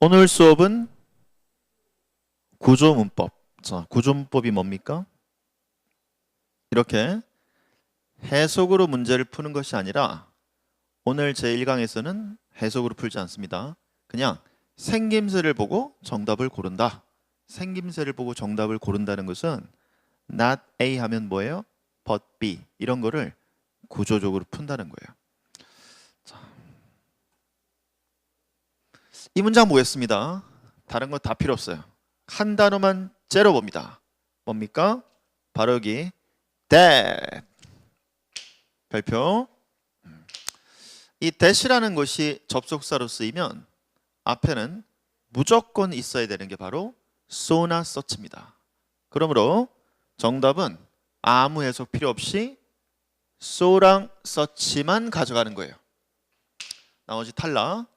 오늘 수업은 구조문법. 자, 구조문법이 뭡니까? 이렇게 해석으로 문제를 푸는 것이 아니라 오늘 제 1강에서는 해석으로 풀지 않습니다. 그냥 생김새를 보고 정답을 고른다. 생김새를 보고 정답을 고른다는 것은 not A 하면 뭐예요? but B 이런 거를 구조적으로 푼다는 거예요. 이 문장 보겠습니다. 다른 건다 필요 없어요. 한 단어만 째려봅니다. 뭡니까? 바로 여기 that 별표 이 that이라는 것이 접속사로 쓰이면 앞에는 무조건 있어야 되는 게 바로 so나 such입니다. 그러므로 정답은 아무 해석 필요 없이 so랑 such만 가져가는 거예요. 나머지 탈락.